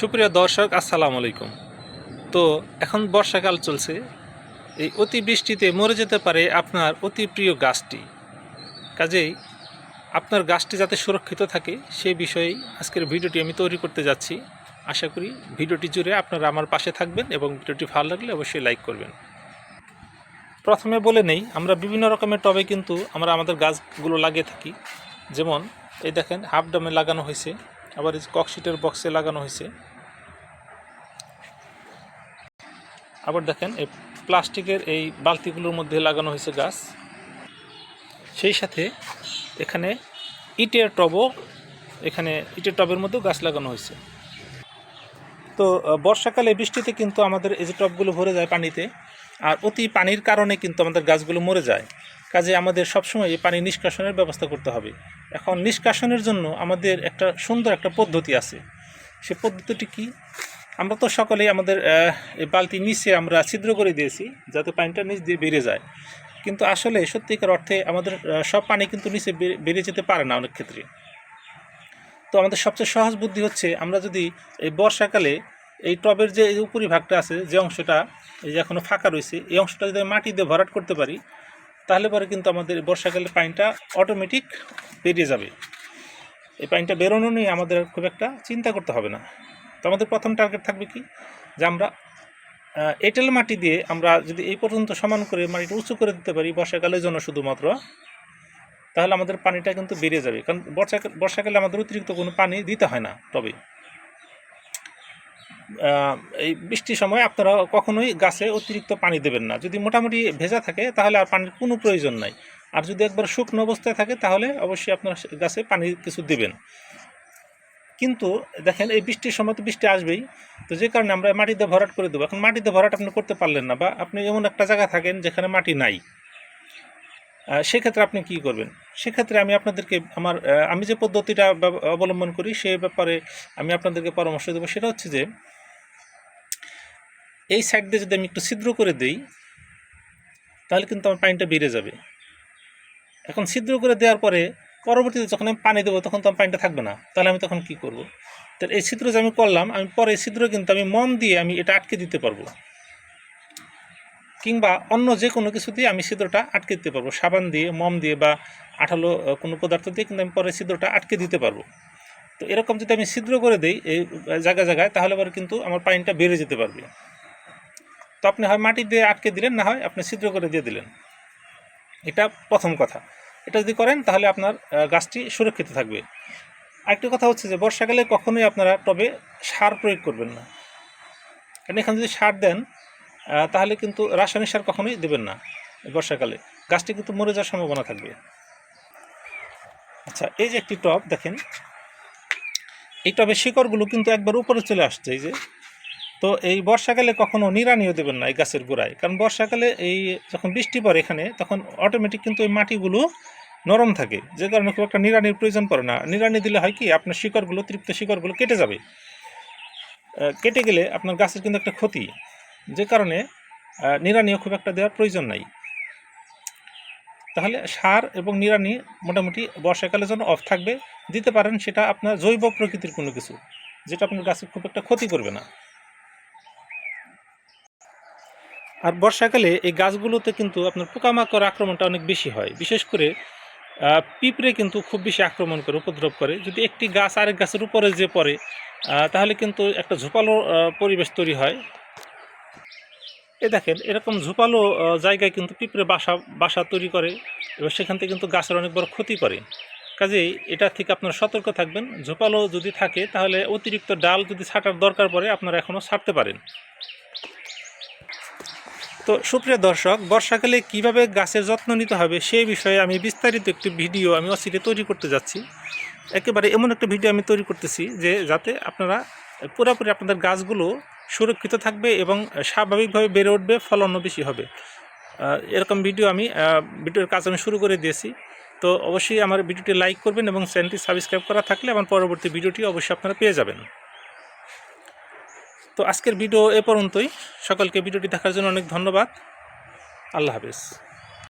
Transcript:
সুপ্রিয় দর্শক, আসসালামু আলাইকুম। তো এখন বর্ষাকাল চলছে। এই অতি বৃষ্টিতে মরে যেতে পারে আপনার অতি প্রিয় গাছটি। কাজেই আপনার গাছটি যাতে সুরক্ষিত থাকে সেই বিষয়ে আজকের ভিডিওটি আমি তৈরি করতে যাচ্ছি। আশা করি ভিডিওটি জুড়ে আপনারা আমার পাশে থাকবেন এবং ভিডিওটি ভালো লাগলে অবশ্যই লাইক করবেন। প্রথমে বলে নেই, আমরা বিভিন্ন রকমের টবে কিন্তু আমরা আমাদের গাছগুলো লাগিয়ে থাকি। যেমন এই দেখেন, হাফ ডামে লাগানো হয়েছে। আবার এই ককশিটের বক্সে লাগানো হয়েছে। আবার দেখেন, এই প্লাস্টিকের এই বালতিগুলোর মধ্যে লাগানো হয়েছে গাছ। সেই সাথে এখানে ইটের টবও, এখানে ইটের টবের মধ্যেও গাছ লাগানো হয়েছে। তো বর্ষাকালে বৃষ্টিতে কিন্তু আমাদের এই যে টবগুলো ভরে যায় পানিতে, আর অতি পানির কারণে কিন্তু আমাদের গাছগুলো মরে যায়। কাজে আমাদের সবসময় এই পানি নিষ্কাশনের ব্যবস্থা করতে হবে। এখন নিষ্কাশনের জন্য আমাদের একটা সুন্দর একটা পদ্ধতি আছে। সে পদ্ধতিটি কি? আমরা তো সকলেই আমাদের এই বালতি নিচে আমরা ছিদ্র করে দিয়েছি যাতে পানিটা নিচ দিয়ে বেড়ে যায়। কিন্তু আসলে সত্যিকার অর্থে আমাদের সব পানি কিন্তু নিচে বে- বেরিয়ে যেতে পারে না অনেক ক্ষেত্রে। তো আমাদের সবচেয়ে সহজ বুদ্ধি হচ্ছে আমরা যদি এই বর্ষাকালে এই টবের যে উপরিভাগটা আছে, যে অংশটা এই যে এখনও ফাঁকা রয়েছে, এই অংশটা যদি মাটি দিয়ে ভরাট করতে পারি তাহলে পরে কিন্তু আমাদের বর্ষাকালে পানিটা অটোমেটিক বেরিয়ে যাবে। এই পানিটা বেরোনো নিয়ে আমাদের খুব একটা চিন্তা করতে হবে না। তো আমাদের প্রথম টার্গেট থাকবে কি? যে আমরা এঁটেল মাটি দিয়ে আমরা যদি এই পর্যন্ত সমান করে মাটিটা উঁচু করে দিতে পারি বর্ষাকালের জন্য শুধুমাত্র, তাহলে আমাদের পানিটা কিন্তু বেড়ে যাবে। কারণ বর্ষাকাল, বর্ষাকালে আমাদের অতিরিক্ত কোনো পানি দিতে হয় না তবে। এই বৃষ্টির সময় আপনারা কখনোই গাছে অতিরিক্ত পানি দেবেন না। যদি মোটামুটি ভেজা থাকে, তাহলে আর পানির কোনো প্রয়োজন নাই। আর যদি একবার শুকনো অবস্থায় থাকে, তাহলে অবশ্যই আপনার গাছে পানি কিছু দেবেন। কিন্তু দেখেন, এই বৃষ্টির সময় তো বৃষ্টি আসবেই। তো যে কারণে আমরা মাটিতে ভরাট করে দেবো। এখন মাটিতে ভরাট আপনি করতে পারলেন না, বা আপনি এমন একটা জায়গা থাকেন যেখানে মাটি নাই। সেক্ষেত্রে আপনি কি করবেন? সেক্ষেত্রে আমি আপনাদেরকে আমার আমি যে পদ্ধতিটা অবলম্বন করি, সে ব্যাপারে আমি আপনাদেরকে পরামর্শ দেবো। সেটা হচ্ছে যে এই সাইড দিয়ে যদি আমি একটু ছিদ্র করে দিই, তাহলে কিন্তু আমার পানিটা বেড়ে যাবে। এখন ছিদ্র করে দেওয়ার পরে পরবর্তীতে যখন আমি পানি দেবো, তখন তো আমার পানিটা থাকবে না। তাহলে আমি তখন কি করব? তাহলে এই ছিদ্র যে আমি করলাম, আমি পরে এই ছিদ্র কিন্তু আমি মম দিয়ে আমি এটা আটকে দিতে পারব। কিংবা অন্য যে কোনো কিছু দিয়ে আমি ছিদ্রটা আটকে দিতে পারব। সাবান দিয়ে, মম দিয়ে বা আঠালো কোনো পদার্থ দিয়ে কিন্তু আমি পরে ছিদ্রটা আটকে দিতে পারব। তো এরকম যদি আমি ছিদ্র করে দিই এই জায়গায় জায়গায়, তাহলে পরে কিন্তু আমার পানিটা বেড়ে যেতে পারবে। তো আপনি হয় মাটি দিয়ে আটকে দিলেন, না হয় আপনি ছিদ্র করে দিয়ে দিলেন। এটা প্রথম কথা। এটা যদি করেন, তাহলে আপনার গাছটি সুরক্ষিত থাকবে। আরেকটি কথা হচ্ছে যে, বর্ষাকালে কখনোই আপনারা টবে সার প্রয়োগ করবেন না। কারণ এখানে যদি সার দেন তাহলে কিন্তু রাসায়নিক সার কখনোই দেবেন না বর্ষাকালে। গাছটি কিন্তু মরে যাওয়ার সম্ভাবনা থাকবে। আচ্ছা এই যে একটি টব, দেখেন। এই টবের শিকড়গুলো কিন্তু একবার উপরে চলে আসছে। এই যে তো এই বর্ষাকালে কখনো নিড়ানিও দেবেন না এই গাছের গোড়ায়। কারণ বর্ষাকালে এই যখন বৃষ্টি পড়ে এখানে, তখন অটোমেটিক কিন্তু এই মাটিগুলো নরম থাকে। যে কারণে খুব একটা নিড়ানির প্রয়োজন পড়ে না। নিড়ানি দিলে হয় কি, আপনার শিকড়গুলো অতিরিক্ত শিকড়গুলো কেটে যাবে। কেটে গেলে আপনার গাছের কিন্তু একটা ক্ষতি। যে কারণে নিড়ানিও খুব একটা দেওয়ার প্রয়োজন নাই। তাহলে সার এবং নিড়ানি মোটামুটি বর্ষাকালের জন্য অফ থাকবে, দিতে পারেন সেটা আপনার জৈব প্রকৃতির কোনো কিছু, যেটা আপনার গাছের খুব একটা ক্ষতি করবে না। আর বর্ষাকালে এই গাছগুলোতে কিন্তু আপনার পোকামাকড় আক্রমণটা অনেক বেশি হয়। বিশেষ করে পিঁপড়ে কিন্তু খুব বেশি আক্রমণ করে, উপদ্রব করে। যদি একটি গাছ আরেক গাছের উপরে যে পড়ে তাহলে কিন্তু একটা ঝোপালো পরিবেশ তৈরি হয়। এ দেখেন, এরকম ঝোপালো জায়গায় কিন্তু পিঁপড়ে বাসা বাসা তৈরি করে এবার সেখান থেকে কিন্তু গাছের অনেক বড় ক্ষতি করে। কাজেই এটা থেকে আপনারা সতর্ক থাকবেন। ঝোপালো যদি থাকে, তাহলে অতিরিক্ত ডাল যদি ছাটার দরকার পড়ে, আপনারা এখনও ছাড়তে পারেন। তো সুপ্রিয় দর্শক, বর্ষাকালে কীভাবে গাছের যত্ন নিতে হবে সেই বিষয়ে আমি বিস্তারিত একটি ভিডিও আমি অচিরে তৈরি করতে যাচ্ছি। একেবারে এমন একটা ভিডিও আমি তৈরি করতেছি যে যাতে আপনারা পুরোপুরি আপনাদের গাছগুলো সুরক্ষিত থাকবে এবং স্বাভাবিকভাবে বেড়ে উঠবে, ফলনও বেশি হবে। এরকম ভিডিও আমি ভিডিওর কাজ আমি শুরু করে দিয়েছি। তো অবশ্যই আমার ভিডিওটি লাইক করবেন এবং চ্যানেলটি সাবস্ক্রাইব করা থাকলে আমার পরবর্তী ভিডিওটি অবশ্যই আপনারা পেয়ে যাবেন। তো আজকের ভিডিও এ পর্যন্তই। সকলকে ভিডিওটি দেখার জন্য অনেক ধন্যবাদ। আল্লাহ হাফেজ।